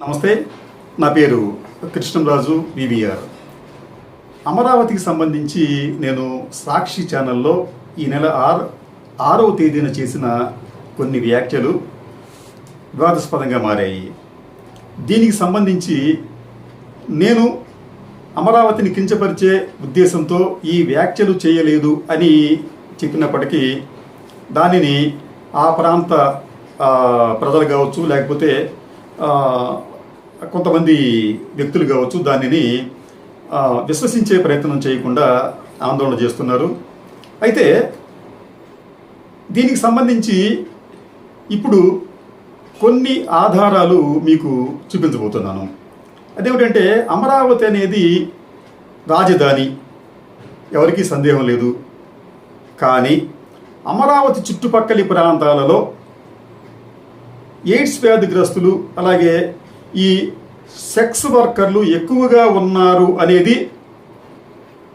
నమస్తే నా పేరు కృష్ణంరాజు వివిఆర్ అమరావతికి సంబంధించి నేను సాక్షి ఛానల్లో ఈ నెల ఆరు ఆరవ తేదీన చేసిన కొన్ని వ్యాఖ్యలు వివాదాస్పదంగా మారాయి. దీనికి సంబంధించి నేను అమరావతిని కించపరిచే ఉద్దేశంతో ఈ వ్యాఖ్యలు చేయలేదు అని చెప్పినప్పటికీ దానిని ఆ ప్రాంత ప్రజలు కావచ్చు లేకపోతే కొంతమంది వ్యక్తులు కావచ్చు దానిని విశ్వసించే ప్రయత్నం చేయకుండా ఆందోళన చేస్తున్నారు. అయితే దీనికి సంబంధించి ఇప్పుడు కొన్ని ఆధారాలు మీకు చూపించబోతున్నాను. అదేమిటంటే అమరావతి అనేది రాజధాని. ఎవరికీ సందేహం లేదు. కానీ అమరావతి చుట్టుపక్కల ప్రాంతాలలో ఎయిడ్స్ వ్యాధిగ్రస్తులు అలాగే ఈ సెక్స్ వర్కర్లు ఎక్కువగా ఉన్నారు అనేది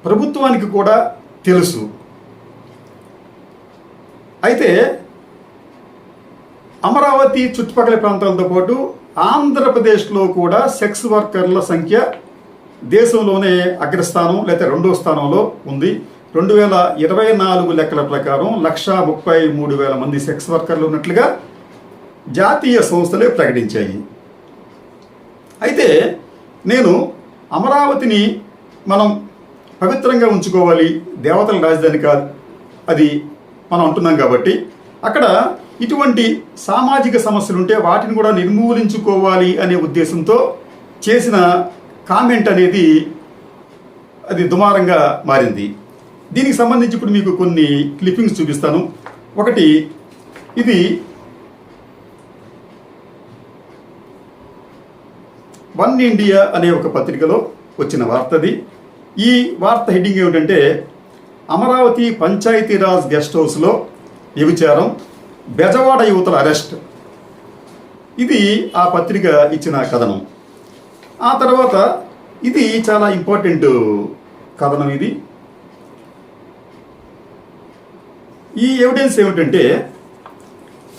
ప్రభుత్వానికి కూడా తెలుసు. అయితే అమరావతి చుట్టుపక్కల ప్రాంతాలతో పాటు ఆంధ్రప్రదేశ్లో కూడా సెక్స్ వర్కర్ల సంఖ్య దేశంలోనే అగ్రస్థానం లేదా రెండో స్థానంలో ఉంది. రెండు వేల ఇరవై నాలుగు లెక్కల ప్రకారం లక్ష ముప్పై మూడు వేల మంది సెక్స్ వర్కర్లు ఉన్నట్లుగా జాతీయ సంస్థలే ప్రకటించాయి. అయితే నేను అమరావతిని మనం పవిత్రంగా ఉంచుకోవాలి దేవతల రాజధాని కాదు అది మనం అంటున్నాం కాబట్టి అక్కడ ఇటువంటి సామాజిక సమస్యలు ఉంటే వాటిని కూడా నిర్మూలించుకోవాలి అనే ఉద్దేశంతో చేసిన కామెంట్ అనేది అది దుమారంగా మారింది. దీనికి సంబంధించి ఇప్పుడు మీకు కొన్ని క్లిప్పింగ్స్ చూపిస్తాను. ఒకటి ఇది వన్ ఇండియా అనే ఒక పత్రికలో వచ్చిన వార్తది. ఈ వార్త హెడ్డింగ్ ఏమిటంటే అమరావతి పంచాయతీరాజ్ గెస్ట్ హౌస్లో వ్యభిచారం బెజవాడ యువతల అరెస్ట్. ఇది ఆ పత్రిక ఇచ్చిన కథనం. ఆ తర్వాత ఇది చాలా ఇంపార్టెంట్ కథనం ఇది. ఈ ఎవిడెన్స్ ఏమిటంటే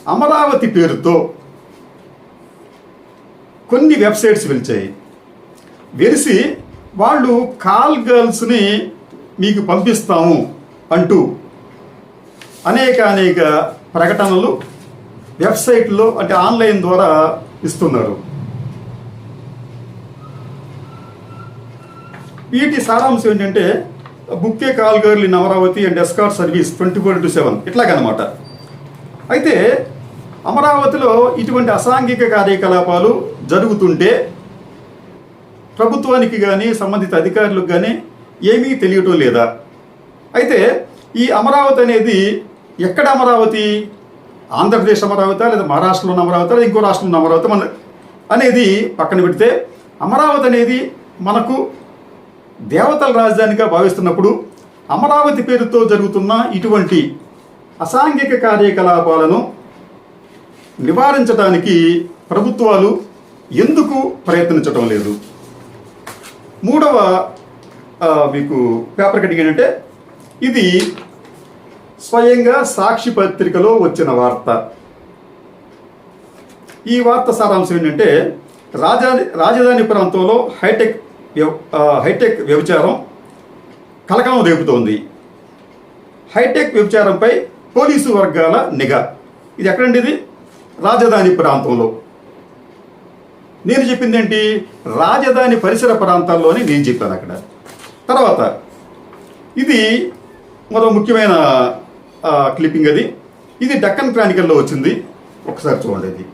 అమరావతి పేరుతో కొన్ని వెబ్సైట్స్ వెలిచాయి. వెలిసి వాళ్ళు కాల్ గర్ల్స్ని మీకు పంపిస్తాము అంటూ అనేక అనేక ప్రకటనలు వెబ్సైట్లో అంటే ఆన్లైన్ ద్వారా ఇస్తున్నారు. వీటి సారాంశం ఏంటంటే బుక్కే call girl in Amaravati and escort service twenty four into seven ఇట్లాగనమాట. అయితే అమరావతిలో ఇటువంటి అసాంఘిక కార్యకలాపాలు జరుగుతుంటే ప్రభుత్వానికి కానీ సంబంధిత అధికారులకు కానీ ఏమీ తెలియటం లేదా? అయితే ఈ అమరావతి అనేది ఎక్కడ అమరావతి? ఆంధ్రప్రదేశ్ అమరావతి లేదా మహారాష్ట్రలో ఉన్న అమరావతి లేదా ఇంకో రాష్ట్రంలో అమరావతి మన అనేది పక్కన పెడితే అమరావతి అనేది మనకు దేవతల రాజధానిగా భావిస్తున్నప్పుడు అమరావతి పేరుతో జరుగుతున్న ఇటువంటి అసాంఘిక కార్యకలాపాలను నివారించడానికి ప్రభుత్వాలు ఎందుకు ప్రయత్నించడం లేదు? మూడవ మీకు పేపర్ కటింగ్ ఏంటంటే ఇది స్వయంగా సాక్షి పత్రికలో వచ్చిన వార్త. ఈ వార్త సారాంశం ఏంటంటే రాజధాని రాజధాని ప్రాంతంలో హైటెక్ వ్యవ- హైటెక్ వ్యభిచారం కలకలం రేపుతోంది. హైటెక్ వ్యభిచారంపై పోలీసు వర్గాల నిఘా. ఇది ఎక్కడండి ఇది? రాజధాని ప్రాంతంలో. నేను చెప్పింది ఏంటి రాజధాని పరిసర ప్రాంతాల్లోని నేను చెప్పాను అక్కడ. తర్వాత ఇది మరో ముఖ్యమైన క్లిప్పింగ్ అది. ఇది డక్కన్ క్రానికల్లో వచ్చింది. ఒకసారి చూడండి ఇది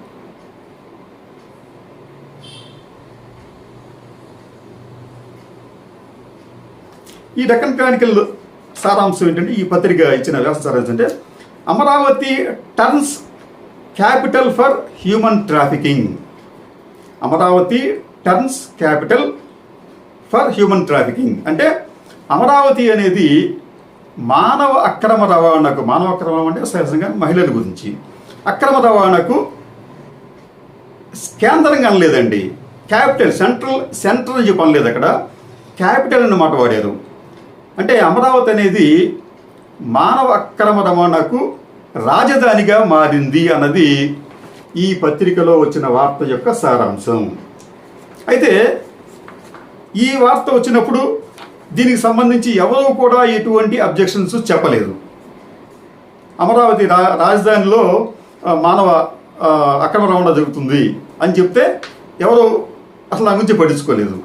ఈ డక్కన్ క్రానికల్ సారాంశం ఏంటంటే ఈ పత్రిక ఇచ్చిన వ్యవస్థ సారాంశం అంటే Amaravati turns capital for human trafficking. Amaravati turns capital for human trafficking. అంటే అమరావతి అనేది మానవ అక్రమ రవాణాకు మానవ అక్రమ అంటే సహజంగా మహిళల గురించి. అక్రమ రవాణాకు కేంద్రంగా అనలేదండి క్యాపిటల్ సెంట్రల్ సెంట్రల్ అని లేదు అక్కడ. క్యాపిటల్ అన్న మాట వాడారు అంటే అమరావతి అనేది మానవ అక్రమ రవాణాకు రాజధానిగా మారింది అన్నది ఈ పత్రికలో వచ్చిన వార్త యొక్క సారాంశం. అయితే ఈ వార్త వచ్చినప్పుడు దీనికి సంబంధించి ఎవరూ కూడా ఎటువంటి అబ్జెక్షన్స్ చెప్పలేదు. అమరావతి రా రాజధానిలో మానవ అక్రమ రవాణా జరుగుతుంది అని చెప్తే ఎవరు అసలు నా గురించి పట్టించుకోలేదు.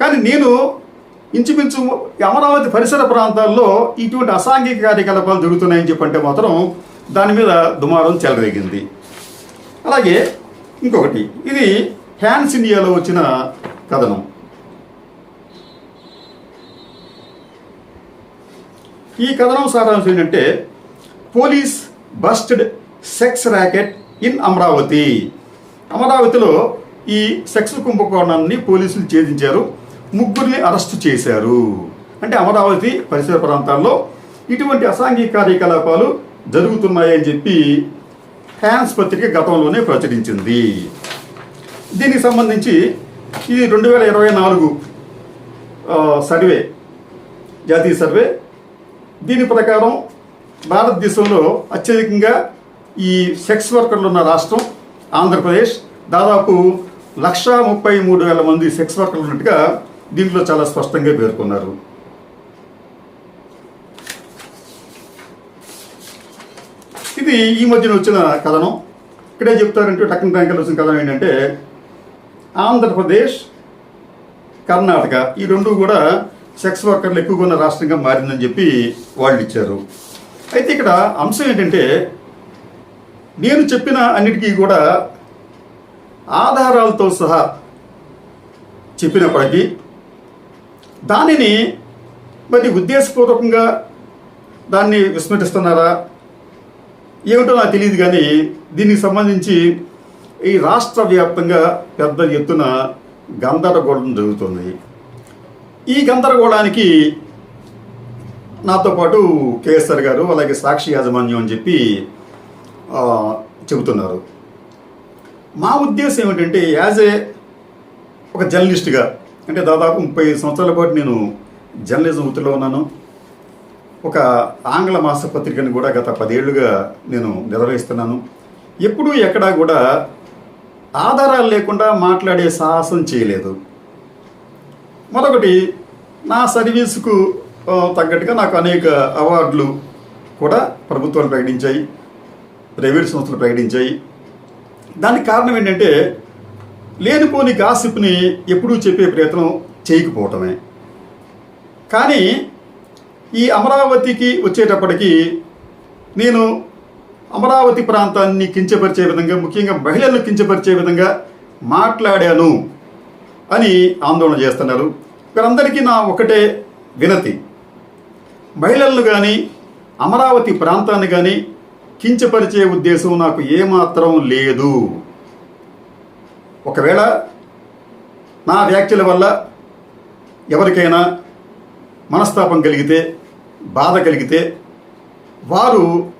కానీ నేను ఇంచుమించు అమరావతి పరిసర ప్రాంతాల్లో ఇటువంటి అసాంఘిక కార్యకలాపాలు జరుగుతున్నాయని చెప్పంటే మాత్రం దాని మీద దుమారం చెలరేగింది. అలాగే ఇంకొకటి ఇది హ్యాన్స్ ఇండియాలో వచ్చిన కథనం. ఈ కథనం సారాంశం ఏంటంటే police busted sex racket in Amaravati. అమరావతిలో ఈ సెక్స్ కుంభకోణాన్ని పోలీసులు ఛేదించారు ముగ్గురిని అరెస్టు చేశారు. అంటే అమరావతి పరిసర ప్రాంతాల్లో ఇటువంటి అసాంఘిక కార్యకలాపాలు జరుగుతున్నాయని చెప్పి హ్యాన్స్ పత్రిక గతంలోనే ప్రచురించింది. దీనికి సంబంధించి ఇది రెండు వేల ఇరవై నాలుగు సర్వే జాతీయ సర్వే దీని ప్రకారం భారతదేశంలో అత్యధికంగా ఈ సెక్స్ వర్కర్లు ఉన్న రాష్ట్రం ఆంధ్రప్రదేశ్. దాదాపు లక్షా ముప్పై మూడు వేల మంది సెక్స్ వర్కర్లు ఉన్నట్టుగా దీంట్లో చాలా స్పష్టంగా పేర్కొన్నారు. ఇది ఈ మధ్యన వచ్చిన కథనం. ఇక్కడే చెప్తారంటే టక్కన బ్యాంకులు వచ్చిన కథనం ఏంటంటే ఆంధ్రప్రదేశ్ కర్ణాటక ఈ రెండు కూడా సెక్స్ వర్కర్లు ఎక్కువగా ఉన్న రాష్ట్రంగా మారిందని చెప్పి వాళ్ళు ఇచ్చారు అయితే ఇక్కడ అంశం ఏంటంటే నేను చెప్పిన అన్నిటికీ కూడా ఆధారాలతో సహా చెప్పినప్పటికీ దానిని మరి ఉద్దేశపూర్వకంగా దాన్ని విస్మరిస్తున్నారా? ఏమిటో నాకు తెలియదు కానీ దీనికి సంబంధించి ఈ రాష్ట్ర వ్యాప్తంగా పెద్ద ఎత్తున గందరగోళం జరుగుతుంది. ఈ గందరగోళానికి నాతో పాటు కేఎస్ఆర్ గారు అలాగే సాక్షి యాజమాన్యం అని చెప్పి చెబుతున్నారు. మా ఉద్దేశం ఏమిటంటే యాజ్ ఏ ఒక జర్నలిస్ట్గా అంటే దాదాపు ముప్పై సంవత్సరాల పాటు నేను జర్నలిజం వృత్తిలో ఉన్నాను. ఒక ఆంగ్ల మాసపత్రికను కూడా గత పదేళ్ళుగా నేను నిర్వహిస్తున్నాను. ఎప్పుడూ ఎక్కడా కూడా ఆధారాలు లేకుండా మాట్లాడే సాహసం చేయలేదు. మరొకటి నా సర్వీసుకు తగ్గట్టుగా నాకు అనేక అవార్డులు కూడా ప్రభుత్వాలు ప్రకటించాయి ప్రైవేట్ సంస్థలు ప్రకటించాయి. దానికి కారణం ఏంటంటే లేనిపోని గాసిప్ని ఎప్పుడూ చెప్పే ప్రయత్నం చేయకపోవటమే. కానీ ఈ అమరావతికి వచ్చేటప్పటికి నేను అమరావతి ప్రాంతాన్ని కించపరిచే విధంగా ముఖ్యంగా మహిళలను కించపరిచే విధంగా మాట్లాడాను అని ఆందోళన చేస్తున్నారు. వీరందరికీ నా ఒకటే వినతి. మహిళలను కానీ అమరావతి ప్రాంతాన్ని కానీ కించపరిచే ఉద్దేశం నాకు ఏమాత్రం లేదు. ఒకవేళ నా వ్యాఖ్యల వల్ల ఎవరికైనా మనస్తాపం కలిగితే బాధ కలిగితే వారు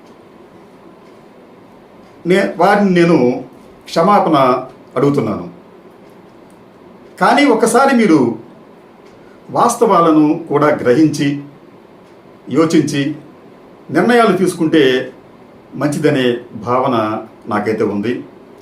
నే వారిని నేను క్షమాపణ అడుగుతున్నాను. కానీ ఒకసారి మీరు వాస్తవాలను కూడా గ్రహించి యోచించి నిర్ణయాలు తీసుకుంటే మంచిదనే భావన నాకైతే ఉంది.